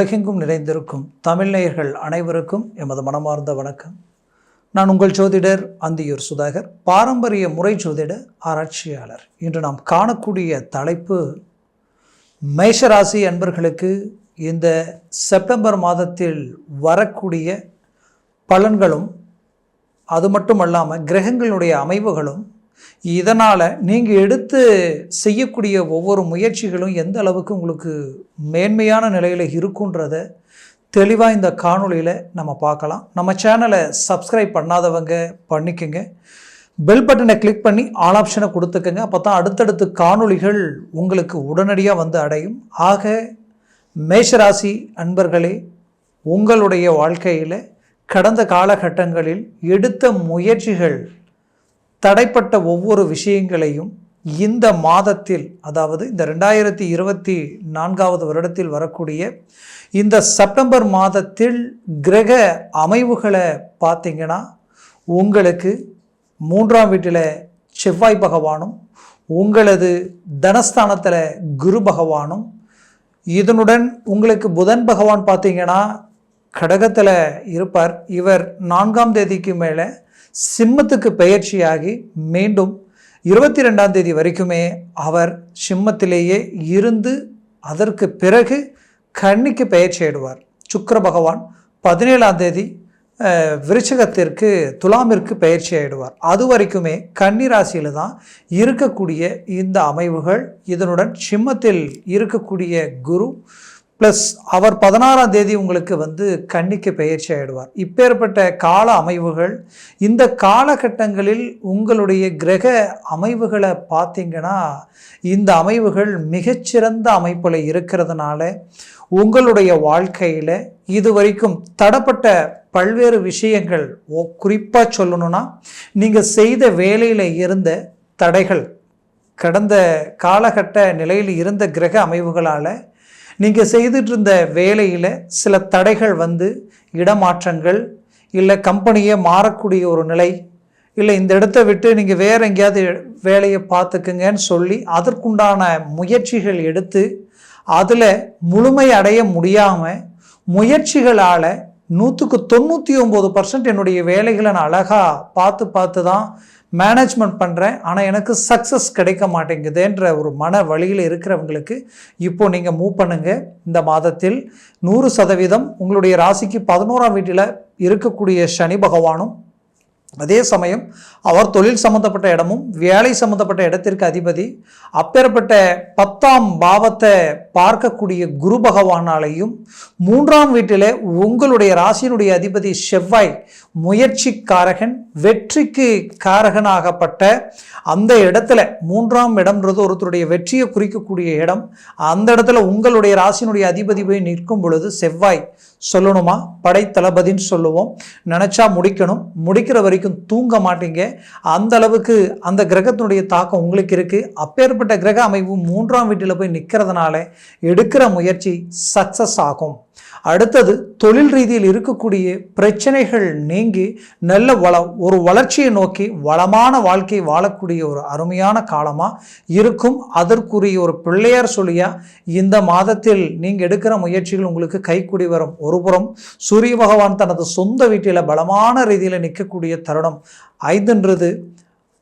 உலகெங்கும் நிறைந்திருக்கும் தமிழ்நேயர்கள் அனைவருக்கும் எமது மனமார்ந்த வணக்கம். நான் உங்கள் ஜோதிடர் அந்தியூர் சுதாகர் பாரம்பரிய முறை ஜோதிட ஆராய்ச்சியாளர். இன்று நாம் காணக்கூடிய தலைப்பு மேஷராசி அன்பர்களுக்கு இந்த செப்டம்பர் மாதத்தில் வரக்கூடிய பலன்களும் அது மட்டும் அல்லாமல் கிரகங்களுடைய அமைவுகளும் இதனால் நீங்கள் எடுத்து செய்யக்கூடிய ஒவ்வொரு முயற்சிகளும் எந்த அளவுக்கு உங்களுக்கு மேன்மையான நிலையில் இருக்குன்றத தெளிவாக இந்த காணொளியில் நம்ம பார்க்கலாம். நம்ம சேனலை சப்ஸ்கிரைப் பண்ணாதவங்க பண்ணிக்கோங்க. பெல் பட்டனை கிளிக் பண்ணி ஆல் ஆப்ஷனை கொடுத்துக்கோங்க. அப்போ தான் அடுத்தடுத்து காணொளிகள் உங்களுக்கு உடனடியாக வந்து அடையும். ஆக மேஷராசி அன்பர்களே உங்களுடைய வாழ்க்கையில் கடந்த காலகட்டங்களில் எடுத்த முயற்சிகள் தடைப்பட்ட ஒவ்வொரு விஷயங்களையும் இந்த மாதத்தில் அதாவது இந்த ரெண்டாயிரத்தி இருபத்தி நான்காவது வருடத்தில் வரக்கூடிய இந்த செப்டம்பர் மாதத்தில் கிரக அமைவுகளை பார்த்தீங்கன்னா உங்களுக்கு மூன்றாம் வீட்டில் செவ்வாய் பகவானும் உங்களது தனஸ்தானத்தில் குரு பகவானும் இதனுடன் உங்களுக்கு புதன் பகவான் பார்த்தீங்கன்னா கடகத்தில் இருப்பார். இவர் நான்காம் தேதிக்கு மேலே சிம்மத்துக்கு பெயர்ச்சியாகி மீண்டும் இருபத்தி ரெண்டாம் தேதி வரைக்குமே அவர் சிம்மத்திலேயே இருந்து அதற்கு பிறகு கன்னிக்கு பெயர்ச்சியிடுவார் சுக்கர பகவான் பதினேழாம் தேதி விருச்சகத்திற்கு துலாமிற்கு பயிற்சி ஆயிடுவார் அது வரைக்குமே கன்னி ராசியில் தான் இருக்கக்கூடிய இந்த அமைவுகள் இதனுடன் சிம்மத்தில் இருக்கக்கூடிய குரு ப்ளஸ் அவர் பதினாறாம் தேதி உங்களுக்கு வந்து கன்னிக்கு பயிற்சி ஆகிடுவார் இப்பேற்பட்ட கால அமைவுகள் இந்த காலகட்டங்களில் உங்களுடைய கிரக அமைவுகளை பார்த்தீங்கன்னா இந்த அமைவுகள் மிகச்சிறந்த அமைப்பில் இருக்கிறதுனால உங்களுடைய வாழ்க்கையில் இதுவரைக்கும் தடப்பட்ட பல்வேறு விஷயங்கள் குறிப்பாக சொல்லணும்னா நீங்கள் செய்த வேலையில் இருந்த தடைகள் கடந்த காலகட்ட நிலையில் இருந்த கிரக அமைவுகளால் நீங்கள் செய்துட்டு இருந்த வேலையில் சில தடைகள் வந்து இடமாற்றங்கள் இல்லை கம்பெனியே மாறக்கூடிய ஒரு நிலை இல்லை இந்த இடத்த விட்டு நீங்கள் வேற எங்கேயாவது வேலையை பார்த்துக்குங்கன்னு சொல்லி அதற்குண்டான முயற்சிகள் எடுத்து அதில் முழுமை அடைய முடியாமல் முயற்சிகளால் நூற்றுக்கு தொண்ணூற்றி ஒம்பது பர்சன்ட் என்னுடைய வேலைகளை நான் அழகாக பார்த்து பார்த்து தான் மேனேஜ்மெண்ட் பண்ணுறேன் ஆனால் எனக்கு சக்ஸஸ் கிடைக்க மாட்டேங்குதுன்ற ஒரு மன வழியில் இருக்கிறவங்களுக்கு இப்போ நீங்கள் மூவ் பண்ணுங்கள் இந்த மாதத்தில் நூறு சதவீதம் உங்களுடைய ராசிக்கு பதினோராம் வீட்டில் இருக்கக்கூடிய சனி பகவானும் அதே சமயம் அவர் தொழில் சம்பந்தப்பட்ட இடமும் வேலை சம்பந்தப்பட்ட இடத்திற்கு அதிபதி அப்பேற்பட்ட பத்தாம் பாவத்தை பார்க்கக்கூடிய குரு பகவானாலையும் மூன்றாம் வீட்டில் உங்களுடைய ராசியினுடைய அதிபதி செவ்வாய் முயற்சி காரகன் வெற்றிக்கு காரகனாகப்பட்ட அந்த இடத்துல மூன்றாம் இடம்ன்றது ஒருத்தருடைய வெற்றியை குறிக்கக்கூடிய இடம். அந்த இடத்துல உங்களுடைய ராசியினுடைய அதிபதி போய் நிற்கும் பொழுது செவ்வாய் சொல்லணுமா? படை தளபதின்னு சொல்லுவோம். நினச்சா முடிக்கணும். முடிக்கிற வரைக்கும் தூங்க மாட்டீங்க. அந்த அளவுக்கு அந்த கிரகத்தினுடைய தாக்கம் உங்களுக்கு இருக்குது அப்பேற்பட்ட கிரக அமைப்பு மூன்றாம் வீட்டில் போய் நிற்கிறதுனால எடுக்கிற முயற்சி சக்ஸஸ் ஆகும். அடுத்தது தொழில் ரீதியில் இருக்கக்கூடிய பிரச்சனைகள் நீங்கி நல்ல வள ஒரு வளர்ச்சியை நோக்கி வளமான வாழ்க்கை வாழக்கூடிய ஒரு அருமையான காலமாக இருக்கும். அதற்குரிய ஒரு பிள்ளையார் சொல்லியா இந்த மாதத்தில் நீங்கள் எடுக்கிற முயற்சிகள் உங்களுக்கு கைக்கூடி வரும். ஒருபுறம் சூரிய பகவான் தனது சொந்த வீட்டில் பலமான ரீதியில் நிற்கக்கூடிய தருணம். ஐந்துன்றது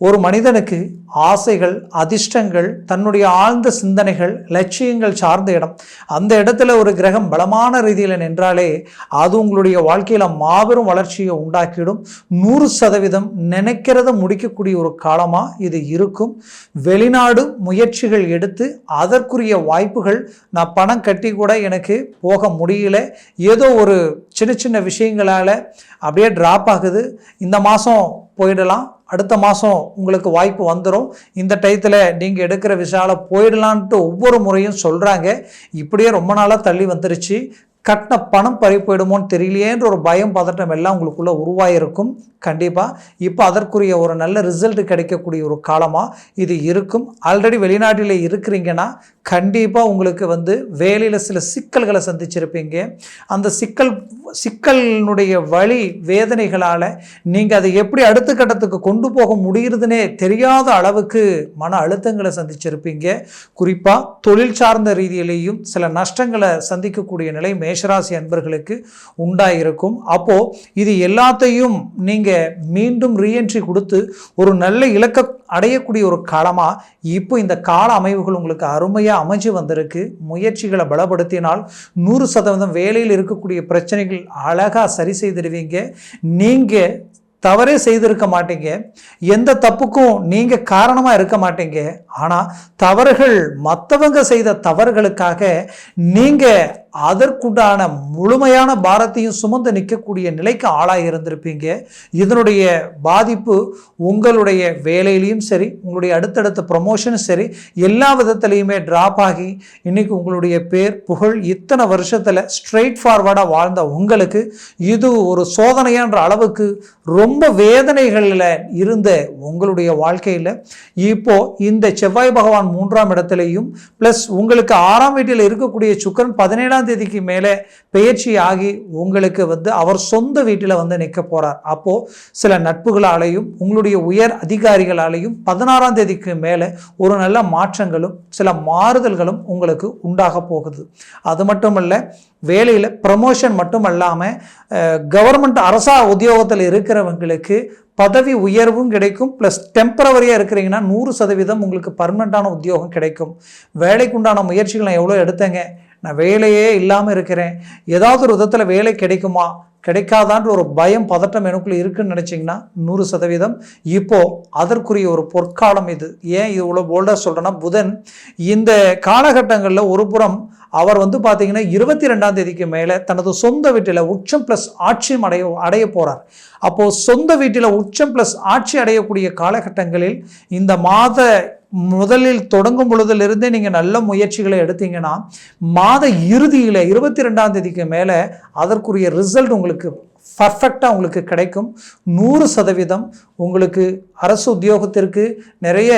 ஒரு மனிதனுக்கு ஆசைகள் அதிர்ஷ்டங்கள் தன்னுடைய ஆழ்ந்த சிந்தனைகள் லட்சியங்கள் சார்ந்த இடம். அந்த இடத்துல ஒரு கிரகம் பலமான ரீதியில் நின்றாலே அது உங்களுடைய வாழ்க்கையில் மாபெரும் வளர்ச்சியை உண்டாக்கிடும். நூறு சதவீதம் நினைக்கிறத முடிக்கக்கூடிய ஒரு காலமாக இது இருக்கும். வெளிநாடு முயற்சிகள் எடுத்து அதற்குரிய வாய்ப்புகள் நான் பணம் கட்டி கூட எனக்கு போக முடியல. ஏதோ ஒரு சின்ன சின்ன விஷயங்களால் அப்படியே ட்ராப் ஆகுது. இந்த மாதம் போயிடலாம். அடுத்த மாதம் உங்களுக்கு வாய்ப்பு வந்துடும் இந்த டயத்தில் நீங்கள் எடுக்கிற விசாவில் போயிடலான்ட்டு ஒவ்வொரு முறையும் சொல்கிறாங்க இப்படியே ரொம்ப நாளாக தள்ளி வந்துருச்சு. கட்டின பணம் பறி போயிடுமோன்னு தெரியலையேன்ற ஒரு பயம் பதட்டம் எல்லாம் உங்களுக்குள்ளே உருவாயிருக்கும். கண்டிப்பாக இப்போ அதற்குரிய ஒரு நல்ல ரிசல்ட் கிடைக்கக்கூடிய ஒரு காலமாக இது இருக்கும். ஆல்ரெடி வெளிநாட்டில் இருக்கிறீங்கன்னா கண்டிப்பாக உங்களுக்கு வந்து வேலையில் சில சிக்கல்களை சந்திச்சிருப்பீங்க. அந்த சிக்கல் சிக்கலினுடைய வழி வேதனைகளால் நீங்கள் அதை எப்படி அடுத்த கட்டத்துக்கு கொண்டு போக முடியுறதுனே தெரியாத அளவுக்கு மன அழுத்தங்களை சந்திச்சிருப்பீங்க. குறிப்பாக தொழில் சார்ந்த ரீதியிலேயும் சில நஷ்டங்களை சந்திக்கக்கூடிய நிலை மேஷராசி அன்பர்களுக்கு உண்டாயிருக்கும். அப்போது இது எல்லாத்தையும் நீங்கள் மீண்டும் ரீஎன்ட்ரி கொடுத்து ஒரு நல்ல இலக்க அடையக்கூடிய ஒரு காலமாக இப்போ இந்த கால அமைவுகள் உங்களுக்கு அருமையாக அமைஞ்சு வந்திருக்கு. முயற்சிகளை பலப்படுத்தினால் நூறு சதவீதம் வேலையில் இருக்கக்கூடிய பிரச்சனைகள் அழகாக சரி செய்திடுவீங்க. நீங்கள் தவறே செய்திருக்க மாட்டீங்க. எந்த தப்புக்கும் நீங்கள் காரணமாக இருக்க மாட்டீங்க. ஆனால் தவறுகள் மற்றவங்க செய்த தவறுகளுக்காக நீங்கள் அதற்குண்டான முழுமையான பாரத்தையும் சுமந்து நிற்கக்கூடிய நிலைக்கு ஆளாக இருந்திருப்பீங்க. இதனுடைய பாதிப்பு உங்களுடைய வேலையிலையும் சரி உங்களுடைய அடுத்தடுத்த ப்ரொமோஷனும் சரி எல்லா விதத்துலேயுமே ட்ராப் ஆகி இன்னைக்கு உங்களுடைய பேர் புகழ் இத்தனை வருஷத்தில் ஸ்ட்ரெயிட் ஃபார்வர்டாக வாழ்ந்த உங்களுக்கு இது ஒரு சோதனையான்ற அளவுக்கு ரொம்ப வேதனைகளில் இருந்த உங்களுடைய வாழ்க்கையில். இப்போது இந்த செவ்வாய் பகவான் மூன்றாம் இடத்துலையும் ப்ளஸ் உங்களுக்கு ஆறாம் வீட்டில் இருக்கக்கூடிய சுக்கரன் பதினேழாம் தேதிக்கு மேலே பெயர்ச்சி ஆகி உங்களுக்கு வந்து அவர் சொந்த வீட்டில் வந்து நிற்க போகிறார் அப்போது சில நட்புகளாலேயும் உங்களுடைய உயர் அதிகாரிகளாலேயும் பதினாறாம் தேதிக்கு மேலே ஒரு நல்ல மாற்றங்களும் சில மாறுதல்களும் உங்களுக்கு உண்டாக போகுது. அது மட்டும் இல்லை வேலையில் ப்ரமோஷன் மட்டும் அல்லாமல் கவர்மெண்ட் அரசா உத்தியோகத்தில் இருக்கிறவங்களுக்கு பதவி உயர்வும் கிடைக்கும். ப்ளஸ் டெம்பரவரியாக இருக்கிறீங்கன்னா நூறு சதவீதம் உங்களுக்கு பர்மனெண்ட்டான உத்தியோகம் கிடைக்கும். வேலைக்குண்டான முயற்சிகள் நான் எவ்வளோ எடுத்தேங்க? நான் வேலையே இல்லாமல் இருக்கிறேன். ஏதாவது ஒரு விதத்தில் வேலை கிடைக்குமா? கிடைக்காதான்ற ஒரு பயம் பதட்டம் எனக்குள்ள இருக்குன்னு நினச்சிங்கன்னா நூறு சதவீதம். இப்போது அதற்குரிய ஒரு பொற்காலம் இது. ஏன் இது இவ்வளோ போல்டாக சொல்கிறேன்னா புதன் இந்த காலகட்டங்களில் ஒரு புறம் அவர் வந்து பார்த்தீங்கன்னா இருபத்தி ரெண்டாம் தேதிக்கு மேலே தனது சொந்த வீட்டில் உச்சம் ப்ளஸ் ஆட்சியும் அடைய அடைய போகிறார் அப்போது சொந்த வீட்டில் உச்சம் ப்ளஸ் ஆட்சி அடையக்கூடிய காலகட்டங்களில் இந்த மாத முதலில் தொடங்கும் பொழுதிலிருந்தே நீங்கள் நல்ல முயற்சிகளை எடுத்தீங்கன்னா மாத இறுதியில் இருபத்தி ரெண்டாம் தேதிக்கு மேலே அதற்குரிய ரிசல்ட் உங்களுக்கு பர்ஃபெக்டாக உங்களுக்கு கிடைக்கும். நூறு சதவீதம் உங்களுக்கு அரசு உத்தியோகத்திற்கு நிறைய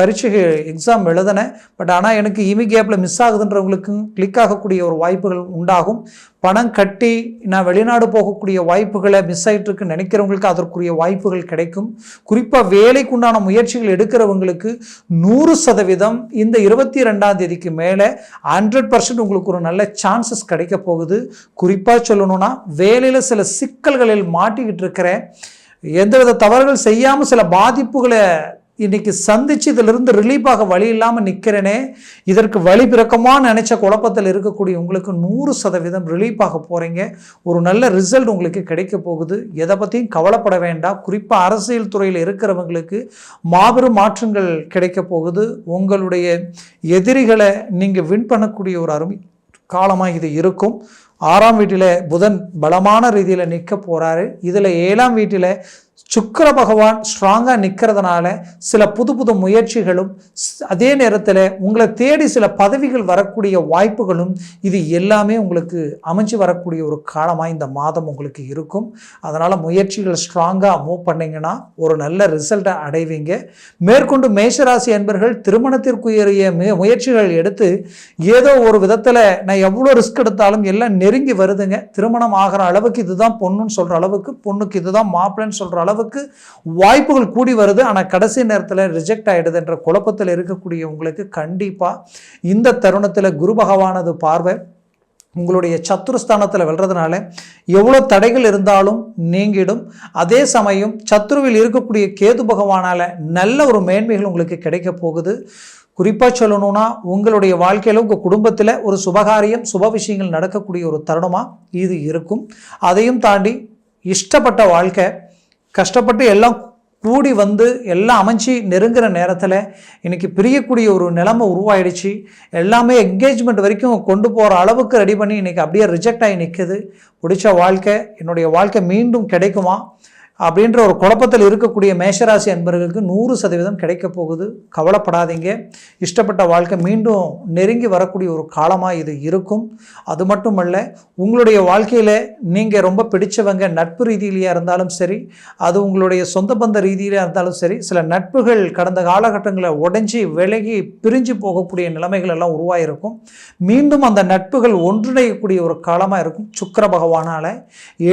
பரீட்சைகள் எக்ஸாம் எழுதினேன். பட் ஆனால் எனக்கு இமி கேப்பில் மிஸ் ஆகுதுன்றவங்களுக்கும் கிளிக் ஆகக்கூடிய ஒரு வாய்ப்புகள் உண்டாகும். பணம் கட்டி நான் வெளிநாடு போகக்கூடிய வாய்ப்புகளை மிஸ் ஆகிட்டுருக்கு நினைக்கிறவங்களுக்கு அதற்குரிய வாய்ப்புகள் கிடைக்கும். குறிப்பாக வேலைக்கு உண்டான முயற்சிகள் எடுக்கிறவங்களுக்கு நூறு சதவீதம் இந்த இருபத்தி ரெண்டாம் தேதிக்கு மேலே ஹண்ட்ரட் பர்சன்ட் உங்களுக்கு ஒரு நல்ல சான்சஸ் கிடைக்க போகுது. குறிப்பாக சொல்லணும்னா வேலையில் சில சிக்கல்களில் மாட்டிக்கிட்டு இருக்கிறேன். எந்தவித தவறுகள் செய்யாமல் சில பாதிப்புகளை இன்னைக்கு சந்திச்சு இதிலிருந்து ரிலீஃப் ஆக வழி இல்லாமல் நிற்கிறேனே இதற்கு வழி பிறக்கமாக நினைச்ச குழப்பத்தில் இருக்கக்கூடிய உங்களுக்கு நூறு சதவீதம் ரிலீஃபாக போகிறீங்க ஒரு நல்ல ரிசல்ட் உங்களுக்கு கிடைக்க போகுது. எதை பற்றியும் கவலைப்பட வேண்டாம். குறிப்பாக அரசியல் துறையில் இருக்கிறவங்களுக்கு மாபெரும் மாற்றங்கள் கிடைக்க போகுது. உங்களுடைய எதிரிகளை நீங்கள் வின் பண்ணக்கூடிய ஒரு அருமை காலமாக இது இருக்கும். ஆறாம் வீட்டில் புதன் பலமான ரீதியில் நிற்க போகிறாரு இதில் ஏழாம் வீட்டில் சுக்கர பகவான் ஸ்ட்ராங்காக நிற்கிறதுனால சில புது புது முயற்சிகளும் அதே நேரத்தில் உங்களை தேடி சில பதவிகள் வரக்கூடிய வாய்ப்புகளும் இது எல்லாமே உங்களுக்கு அமைஞ்சு வரக்கூடிய ஒரு காலமாக இந்த மாதம் உங்களுக்கு இருக்கும். அதனால் முயற்சிகள் ஸ்ட்ராங்காக மூவ் பண்ணீங்கன்னா ஒரு நல்ல ரிசல்ட்டை அடைவீங்க. மேற்கொண்டு மேஷராசி என்பர்கள் திருமணத்திற்குரிய முயற்சிகள் எடுத்து ஏதோ ஒரு விதத்தில் நான் எவ்வளோ ரிஸ்க் எடுத்தாலும் எல்லாம் நெருங்கி வருதுங்க. திருமணம் ஆகிற அளவுக்கு இதுதான் பொண்ணுன்னு சொல்கிற அளவுக்கு பொண்ணுக்கு இதுதான் மாப்பிள்ளைன்னு சொல்கிற அளவுக்கு வாய்ப்புகள் கூடி வருது. ஆனால் கடைசி நேரத்தில் ரிஜெக்ட் ஆகிடுதுன்ற குழப்பத்தில் இருக்கக்கூடிய உங்களுக்கு கண்டிப்பாக இந்த தருணத்தில் குரு பகவானது பார்வை உங்களுடைய சத்துருஸ்தானத்தில் வெல்றதுனால எவ்வளோ தடைகள் இருந்தாலும் நீங்கிடும். அதே சமயம் சத்துருவில் இருக்கக்கூடிய கேது பகவானால் நல்ல ஒரு மேன்மைகள் உங்களுக்கு கிடைக்க போகுது. குறிப்பாக சொல்லணும்னா உங்களுடைய வாழ்க்கையில் உங்கள் குடும்பத்தில் ஒரு சுபகாரியம் சுப விஷயங்கள் நடக்கக்கூடிய ஒரு தருணமாக இது இருக்கும். அதையும் தாண்டி இஷ்டப்பட்ட வாழ்க்கை கஷ்டப்பட்டு எல்லாம் கூடி வந்து எல்லாம் அமைஞ்சு நெருங்குற நேரத்தில் இன்றைக்கி பிரியக்கூடிய ஒரு நிலைமை உருவாயிடுச்சு. எல்லாமே என்கேஜ்மெண்ட் வரைக்கும் கொண்டு போகிற அளவுக்கு ரெடி பண்ணி இன்றைக்கி அப்படியே ரிஜெக்ட் ஆகி நிற்குது பிடிச்ச வாழ்க்கை என்னுடைய வாழ்க்கை மீண்டும் கிடைக்குமா? அப்படின்ற ஒரு குழப்பத்தில் இருக்கக்கூடிய மேஷராசி அன்பர்களுக்கு நூறு சதவீதம் கிடைக்க போகுது. கவலைப்படாதீங்க. இஷ்டப்பட்ட வாழ்க்கை மீண்டும் நெருங்கி வரக்கூடிய ஒரு காலமாக இது இருக்கும். அது மட்டுமல்ல உங்களுடைய வாழ்க்கையில் நீங்கள் ரொம்ப பிடிச்சவங்க நட்பு ரீதியிலையாக இருந்தாலும் சரி அது உங்களுடைய சொந்த பந்த ரீதியிலாக இருந்தாலும் சரி சில நட்புகள் கடந்த காலகட்டங்களில் உடைஞ்சி விலகி பிரிஞ்சு போகக்கூடிய நிலைமைகள் எல்லாம் உருவாயிருக்கும். மீண்டும் அந்த நட்புகள் ஒன்றிணையக்கூடிய ஒரு காலமாக இருக்கும். சுக்கிர பகவானால்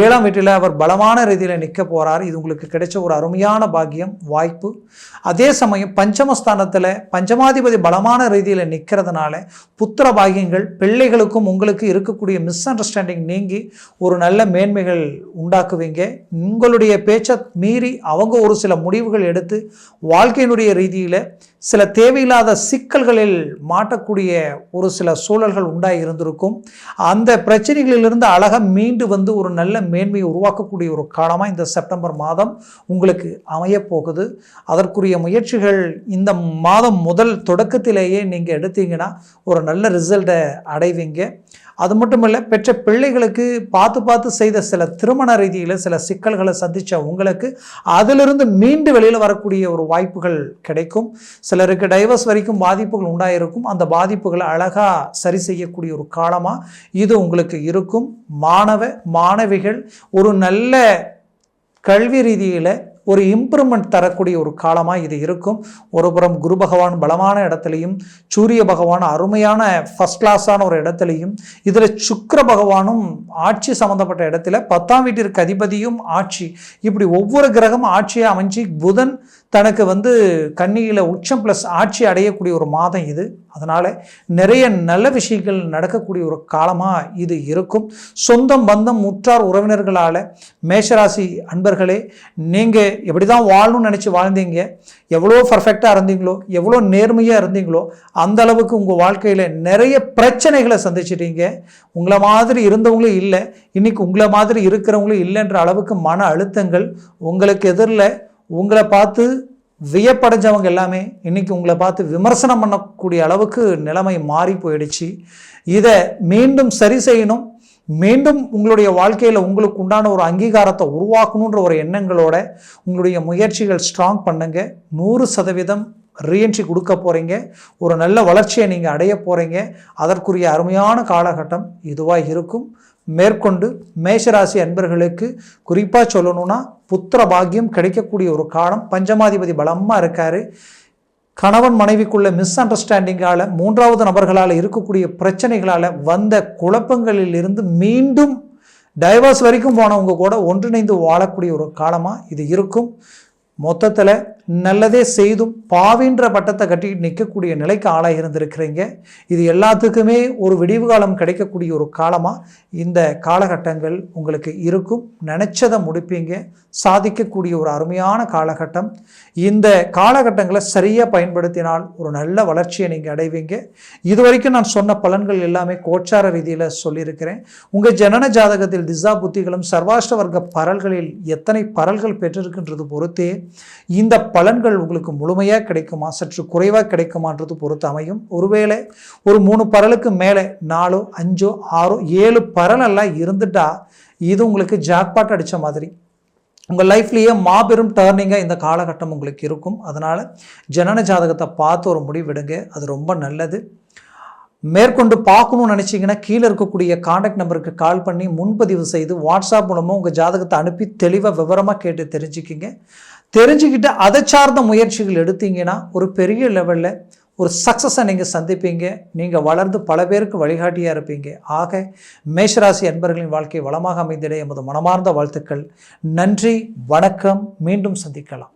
ஏழாம் வீட்டில் அவர் பலமான ரீதியில் நிற்க போகிறார் இருக்கிறார் இது உங்களுக்கு கிடைச்ச ஒரு அருமையான பாக்கியம் வாய்ப்பு. அதே சமயம் பஞ்சமஸ்தானத்தில் பஞ்சமாதிபதி பலமான ரீதியில் நிற்கிறதுனால புத்திர பாகியங்கள் பிள்ளைகளுக்கும் உங்களுக்கு இருக்கக்கூடிய மிஸ் அண்டர்ஸ்டாண்டிங் நீங்கி ஒரு நல்ல மேன்மைகள் உண்டாக்குவீங்க. உங்களுடைய பேச்சை மீறி அவங்க ஒரு சில முடிவுகள் எடுத்து வாழ்க்கையினுடைய ரீதியில் சில தேவையில்லாத சிக்கல்களில் மாட்டக்கூடிய ஒரு சில சூழல்கள் உண்டாகி இருந்திருக்கும். அந்த பிரச்சனைகளிலிருந்து அழகாக மீண்டு வந்து ஒரு நல்ல மேன்மையை உருவாக்கக்கூடிய ஒரு காலமாக இந்த செப்டம்பர் மாதம் உங்களுக்கு அமையப் போகுது அதற்குரிய முயற்சிகள் இந்த மாதம் முதல் தொடக்கத்திலேயே நீங்கள் எடுத்தீங்கன்னா ஒரு நல்ல ரிசல்ட்டை அடைவீங்க. அது மட்டும் இல்லை பெற்ற பிள்ளைகளுக்கு பார்த்து பார்த்து செய்த சில திருமண ரீதியில் சில சிக்கல்களை சந்தித்த உங்களுக்கு அதிலிருந்து மீண்டு வெளியில் வரக்கூடிய ஒரு வாய்ப்புகள் கிடைக்கும். சிலருக்கு டைவர்ஸ் வரைக்கும் பாதிப்புகள் உண்டாயிருக்கும். அந்த பாதிப்புகளை அழகாக சரி செய்யக்கூடிய ஒரு காலமாக இது உங்களுக்கு இருக்கும். மாணவ மாணவிகள் ஒரு நல்ல கல்வி ரீதியில் ஒரு இம்ப்ரூவ்மெண்ட் தரக்கூடிய ஒரு காலமாக இது இருக்கும். ஒருபுறம் குரு பகவான் பலமான இடத்துலையும் சூரிய பகவான் அருமையான ஃபஸ்ட் கிளாஸான ஒரு இடத்துலையும் இதில் சுக்கர பகவானும் ஆட்சி சம்மந்தப்பட்ட இடத்துல பத்தாம் வீட்டிற்கு அதிபதியும் ஆட்சி. இப்படி ஒவ்வொரு கிரகம் ஆட்சியாக அமைஞ்சு புதன் தனக்கு வந்து கன்னியில் உச்சம் ப்ளஸ் ஆட்சி அடையக்கூடிய ஒரு மாதம் இது. அதனால் நிறைய நல்ல விஷயங்கள் நடக்கக்கூடிய ஒரு காலமாக இது இருக்கும். சொந்தம் பந்தம் முற்றார் உறவினர்களால் மேஷராசி அன்பர்களே நீங்கள் எப்படி தான் வாழணும்னு நினச்சி வாழ்ந்தீங்க எவ்வளோ பர்ஃபெக்டாக இருந்தீங்களோ எவ்வளோ நேர்மையாக இருந்தீங்களோ அந்த அளவுக்கு உங்கள் வாழ்க்கையில் நிறைய பிரச்சனைகளை சந்திச்சிட்டீங்க. உங்களை மாதிரி இருந்தவங்களும் இல்லை இன்றைக்கி உங்களை மாதிரி இருக்கிறவங்களும் இல்லைன்ற அளவுக்கு மன அழுத்தங்கள் உங்களுக்கு எதிரில் உங்களை பார்த்து வியப்படைஞ்சவங்க எல்லாமே இன்றைக்கி உங்களை பார்த்து விமர்சனம் பண்ணக்கூடிய அளவுக்கு நிலைமை மாறி போயிடுச்சு. இதை மீண்டும் சரி செய்யணும். மீண்டும் உங்களுடைய வாழ்க்கையில் உங்களுக்கு உண்டான ஒரு அங்கீகாரத்தை உருவாக்கணுன்ற ஒரு எண்ணங்களோட உங்களுடைய முயற்சிகள் ஸ்ட்ராங் பண்ணுங்க. நூறு சதவீதம் ரீஎன்ட்ரி கொடுக்க போகிறீங்க ஒரு நல்ல வளர்ச்சியை நீங்கள் அடைய போகிறீங்க அதற்குரிய அருமையான காலகட்டம் இதுவாக இருக்கும். மேற்கொண்டு மேஷராசி அன்பர்களுக்கு குறிப்பாக சொல்லணும்னா புத்திர பாக்கியம் கிடைக்கக்கூடிய ஒரு காலம். பஞ்சமாதிபதி பலமாக இருக்கார். கணவன் மனைவிக்குள்ள மிஸ் அண்டர்ஸ்டாண்டிங்கால் மூன்றாவது நபர்களால் இருக்கக்கூடிய பிரச்சனைகளால் வந்த குழப்பங்களில் இருந்து மீண்டும் டைவர்ஸ் வரைக்கும் போனவங்க கூட ஒன்றிணைந்து வாழக்கூடிய ஒரு காலமாக இது இருக்கும். மொத்தத்தில் நல்லதே செய்தும் பாவின்ற பட்டத்தை கட்டி நிற்கக்கூடிய நிலைக்கு ஆளாக இருந்திருக்கிறீங்க. இது எல்லாத்துக்குமே ஒரு விடிவு காலம் கிடைக்கக்கூடிய ஒரு காலமாக இந்த காலகட்டங்கள் உங்களுக்கு இருக்கும். நினச்சதை முடிப்பீங்க. சாதிக்கக்கூடிய ஒரு அருமையான காலகட்டம். இந்த காலகட்டங்களை சரியாக பயன்படுத்தினால் ஒரு நல்ல வளர்ச்சியை நீங்கள் அடைவீங்க. இது வரைக்கும் நான் சொன்ன பலன்கள் எல்லாமே கோச்சார ரீதியில் சொல்லியிருக்கிறேன். உங்கள் ஜனன ஜாதகத்தில் திசா புத்திகளும் சர்வாஷ்ட வர்க்க பரல்களில் எத்தனை பரல்கள் பெற்றிருக்கின்றது பொறுத்தே இந்த பலன்கள் உங்களுக்கு முழுமையாக கிடைக்குமா? சற்று குறைவாக கிடைக்குமான்றது பொறுத்து அமையும். ஒருவேளை ஒரு மூணு பரலுக்கு மேலே நாலோ அஞ்சோ ஆறோ ஏழு பரலெல்லாம் இருந்துட்டா இது உங்களுக்கு ஜாக்பாட் அடித்த மாதிரி. உங்கள் லைஃப்லேயே மாபெரும் டேர்னிங்காக இந்த காலகட்டம் உங்களுக்கு இருக்கும். அதனால் ஜனன ஜாதகத்தை பார்த்து ஒரு முடிவெடுங்க அது ரொம்ப நல்லது. மேற்கொண்டு பார்க்கணும்னு நினச்சிங்கன்னா கீழே இருக்கக்கூடிய காண்டாக்ட் நம்பருக்கு கால் பண்ணி முன்பதிவு செய்து வாட்ஸ்அப் மூலமாக உங்கள் ஜாதகத்தை அனுப்பி தெளிவாக விவரமாக கேட்டு தெரிஞ்சுக்கிங்க. தெரிஞ்சுக்கிட்டு அதை சார்ந்த முயற்சிகள் எடுத்தீங்கன்னா ஒரு பெரிய லெவலில் ஒரு சக்ஸஸை நீங்கள் சந்திப்பீங்க. நீங்கள் வளர்ந்து பல பேருக்கு வழிகாட்டியாக இருப்பீங்க. ஆக மேஷராசி அன்பர்களின் வாழ்க்கை வளமாக அமைந்திட எமது மனமார்ந்த வாழ்த்துக்கள். நன்றி வணக்கம். மீண்டும் சந்திக்கலாம்.